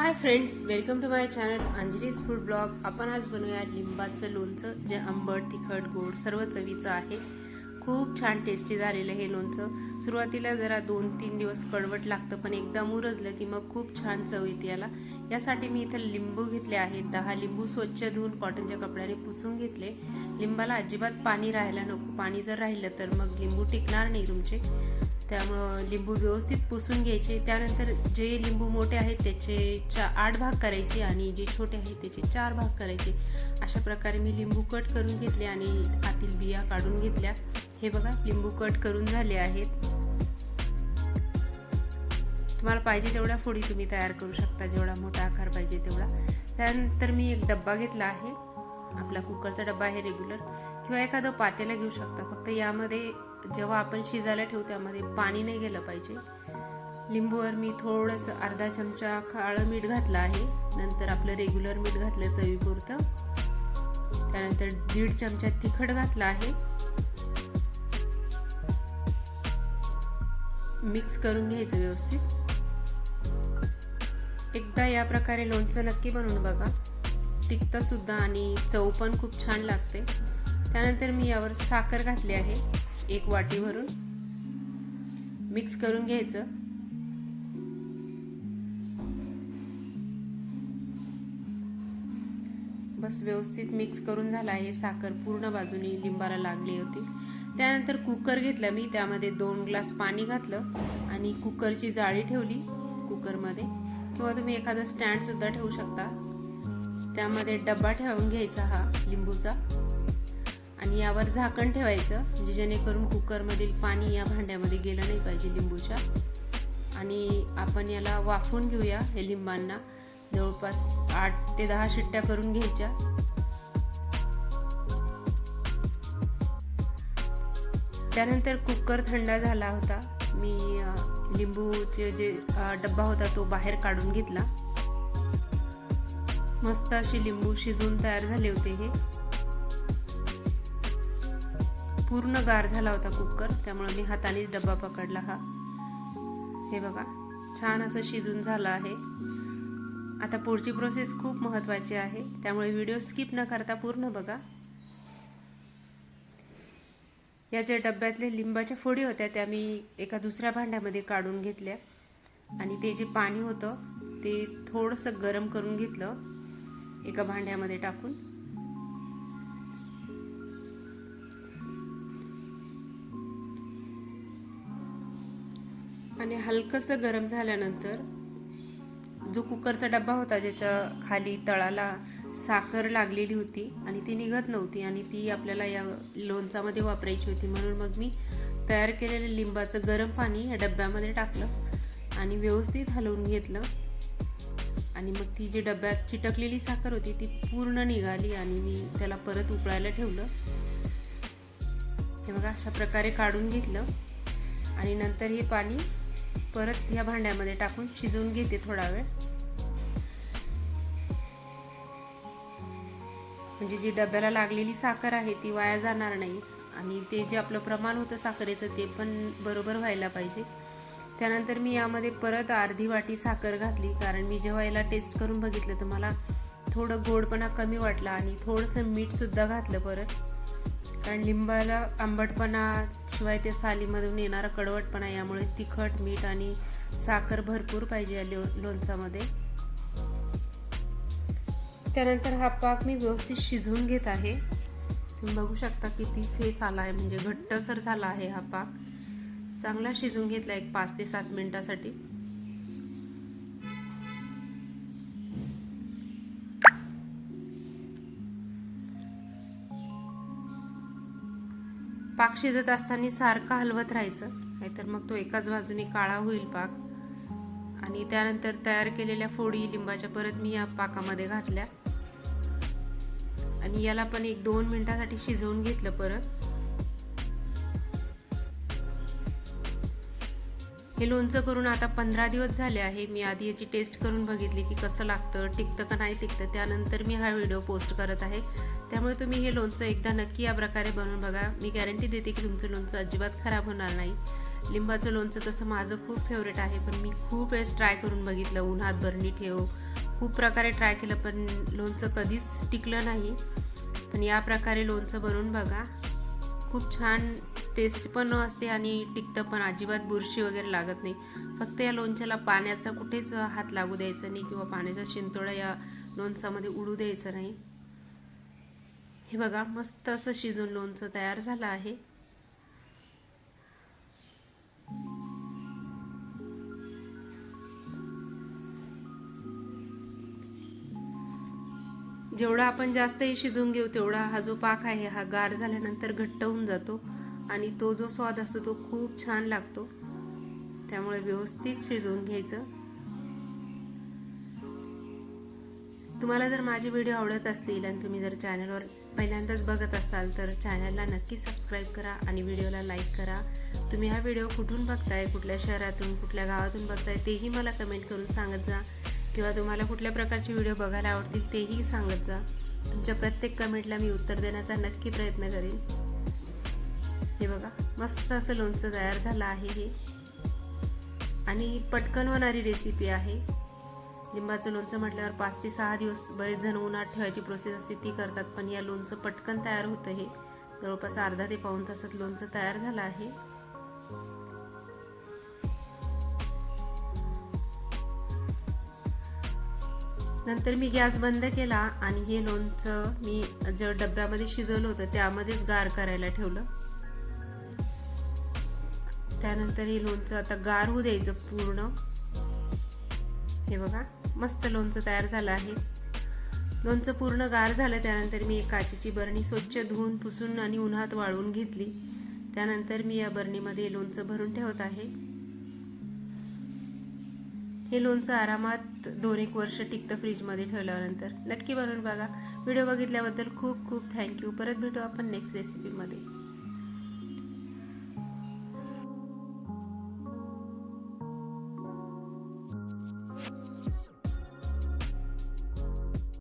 Hi friends welcome to my channel Anjali's food blog आपण आज बनवूया लिंबाचं लोणचं जे आंबट तिखट गोड सर्व चवीचं आहे. खूप छान टेस्टी झालेलं हे लोणचं. सुरुवातीला जरा दोन तीन दिवस कडवट लागतं पण एकदा मुरजलं की मग खूप छान चव येते याला. यासाठी मी इथं लिंबू घेतले आहेत. दहा लिंबू स्वच्छ धुवून कॉटनच्या कपड्याने पुसून घेतले. लिंबाला अजिबात पाणी राहायला नको. पाणी जर राहिलं तर मग लिंबू टिकणार नाही तुमचे. त्यामुळं लिंबू व्यवस्थित पुसून घ्यायचे. त्यानंतर जे लिंबू मोठे आहेत त्याचे चा आठ भाग करायचे आणि जे छोटे आहेत त्याचे चार भाग करायचे. अशा प्रकारे मी लिंबू कट करून घेतले आणि आतील बिया काढून घेतल्या. हे बघा लिंबू कट करून झाले आहेत. तुम्हाला पाहिजे तेवढ्या फोडी तुम्ही तयार करू शकता. जेवढा मोठा आकार पाहिजे तेवढा. त्यानंतर मी एक डब्बा घेतला आहे. आपला कुकरचा डब्बा आहे रेग्युलर. किंवा एखादं पातेला घेऊ शकता. फक्त यामध्ये जेव्हा आपण शिजायला ठेवू त्यामध्ये पाणी नाही गेलं पाहिजे. लिंबूवर मी थोडंसं अर्धा चमचा काळं मीठ घातलं आहे. नंतर आपलं रेग्युलर मीठ घातलं चवीपुरतं. त्यानंतर दीड चमचा तिखट घातलं आहे. मिक्स करून घ्यायचं व्यवस्थित. एकदा या प्रकारे लोणचं नक्की बनवून बघा. तिखतंसुद्धा आणि चव पण खूप छान लागते. त्यानंतर मी यावर साखर घातली आहे. एक वाटी भरून मिक्स करून घ्यायचं. बस व्यवस्थित मिक्स करून झाला आहे. साखर पूर्ण बाजूने लिंबाला लागली होती. त्यानंतर कुकर घेतला मी. त्यामध्ये दोन ग्लास पाणी घातलं आणि कुकरची जाळी ठेवली कुकरमध्ये. किंवा तुम्ही एखादं स्टँडसुद्धा ठेवू शकता. त्यामध्ये डब्बा ठेवून घ्यायचा हा लिंबूचा. आणि यावर झाकण ठेवायचं म्हणजे जेणेकरून कुकरमधील पाणी या भांड्यामध्ये गेलं नाही पाहिजे लिंबूच्या. आणि आपण याला वाफवून घेऊया हे लिंबांना. जवळपास आठ ते दहा शिट्ट्या करून घ्यायच्या. त्यानंतर कुकर थंड झाला होता. मी लिंबूचे जे डब्बा होता तो बाहेर काढून घेतला. मस्त अशी लिंबू शिजून तयार झाले होते हे. पूर्ण गार झाला होता कुकर त्यामुळे मी हातानेच डब्बा पकडला हा. हे बघा छान असं शिजून झालं आहे. आता पुढची प्रोसेस खूप महत्त्वाची आहे त्यामुळे व्हिडिओ स्किप न करता पूर्ण बघा. या ज्या डब्यातल्या लिंबाच्या फोडी होत्या त्या मी एका दुसऱ्या भांड्यामध्ये काढून घेतल्या. आणि ते जे पाणी होतं ते थोडंसं गरम करून घेतलं एका भांड्यामध्ये टाकून. आणि हलकंसं गरम झाल्यानंतर जो कुकरचा डब्बा होता ज्याच्या खाली तळाला साखर लागलेली होती आणि ती निघत नव्हती आणि ती आपल्याला या लोणचामध्ये वापरायची होती. म्हणून मग मी तयार केलेलं लिंबाचं गरम पाणी या डब्यामध्ये टाकलं आणि व्यवस्थित हलवून घेतलं. आणि मग ती जी डब्यात चिटकलेली साखर होती ती पूर्ण निघाली आणि मी त्याला परत उकळायला ठेवलं. हे बघा अशा प्रकारे काढून घेतलं आणि नंतर हे पाणी परत ह्या भांड्यामध्ये टाकून शिजवून घेते थोडा वेळ. म्हणजे जी डब्याला लागलेली साखर आहे ती वाया जाणार नाही आणि ते जे आपलं प्रमाण होतं साखरेचं ते पण बरोबर व्हायला पाहिजे. त्यानंतर मी यामध्ये परत अर्धी वाटी साखर घातली कारण मी जेव्हा याला टेस्ट करून बघितलं तर मला थोडं गोडपणा कमी वाटला आणि थोडंसं मीठसुद्धा घातलं परत. कारण लिंबाला आंबटपणा शिवाय ते सालीमधून येणारा कडवटपणा यामुळे तिखट मीठ आणि साखर भरपूर पाहिजे या लो लोणचामध्ये त्यानंतर हा पाक मी व्यवस्थित शिजवून घेत आहे. तुम्ही बघू शकता किती फेस आला आहे म्हणजे घट्टसर झाला आहे हा पाक. चांगला शिजवून घेतला एक पाच ते सात मिनिटासाठी. पाक शिजत असताना सारखं हलवत राहायचं. नाहीतर मग तो एकाच बाजूने काळा होईल पाक. आणि त्यानंतर तयार केलेल्या फोडी लिंबाच्या परत मी या पाकामध्ये घातल्या. आणि याला पण एक दोन मिनिटासाठी शिजवून घेतलं परत. हे लोणचं करून आता पंधरा दिवस झाले आहे. मी आधी याची टेस्ट करून बघितली की कसं लागतं टिकतं का नाही टिकतं. त्यानंतर मी हा व्हिडिओ पोस्ट करत आहे. त्यामुळे तुम्ही हे लोणचं एकदा नक्की या प्रकारे बनवून बघा. मी गॅरंटी देते की तुमचं लोणचं अजिबात खराब होणार नाही. लिंबाचं लोणचं तसं माझं खूप फेवरेट आहे पण मी खूप वेळेस ट्राय करून बघितलं. उन्हात बरणी ठेव. खूप प्रकारे ट्राय केलं पण लोणचं कधीच टिकलं नाही. पण या प्रकारे लोणचं बनवून बघा. खूप छान टेस्ट पण असते आणि टिकतं पण. अजिबात बुरशी वगैरे लागत नाही. फक्त या लोणच्याला पाण्याचा कुठेच हात लागू द्यायचा नाही किंवा पाण्याचा शिंतोळा या लोणचामध्ये उडू द्यायचं नाही. हे बघा मस्त असं शिजून लोणचं तयार झालं आहे. जेवढा आपण जास्तही शिजवून घेऊ तेवढा हा जो पाक आहे हा गार झाल्यानंतर घट्ट होऊन जातो आणि तो जो स्वाद असतो तो खूप छान लागतो. त्यामुळे व्यवस्थित शिजवून घ्यायचं. तुम्हाला जर माझे व्हिडिओ आवडत असतील आणि तुम्ही जर चॅनलवर पहिल्यांदाच बघत असाल तर चॅनलला नक्की सबस्क्राईब करा आणि व्हिडिओला लाईक करा. तुम्ही हा व्हिडिओ कुठून बघताय कुठल्या शहरातून कुठल्या गावातून बघताय तेही मला कमेंट करून सांगत जा. किंवा तुम्हाला कुठल्या प्रकारचे व्हिडिओ बघायला आवडतील तेही सांगत जा. तुमच्या प्रत्येक कमेंटला मी उत्तर देण्याचा नक्की प्रयत्न करेन. हे बघा मस्त असं लोणचं तयार झालं आहे हे. आणि पटकन होणारी रेसिपी आहे. लिंबाचं लोणचं म्हटल्यावर पाच ते सहा दिवस बरेच जण उन्हात ठेवायची प्रोसेस असते ती करतात. पण या लोणचं पटकन तयार होतं हे. जवळपास अर्धा ते पाऊन तासात लोणचं तयार झालं आहे. नंतर मी गॅस बंद केला आणि हे लोणचं मी जे डब्यामध्ये शिजवलं होतं त्यामध्येच गार करायला ठेवलं. त्यानंतर हे लोणचं आता गार होऊ द्यायचं पूर्ण. हे बघा मस्त लोणचं तयार झालं आहे. लोणचं पूर्ण गार झालं त्यानंतर मी एक काचेची बरणी स्वच्छ धुवून पुसून आणि उन्हात वाळवून घेतली. त्यानंतर मी या बरणीमध्ये लोणचं भरून ठेवत आहे. हे लोणचं आरामात दोन एक वर्ष टिकतं फ्रीजमध्ये ठेवल्यानंतर. नक्की बनवून बघा. व्हिडिओ बघितल्याबद्दल खूप खूप थँक्यू परत भेटू आपण नेक्स्ट रेसिपीमध्ये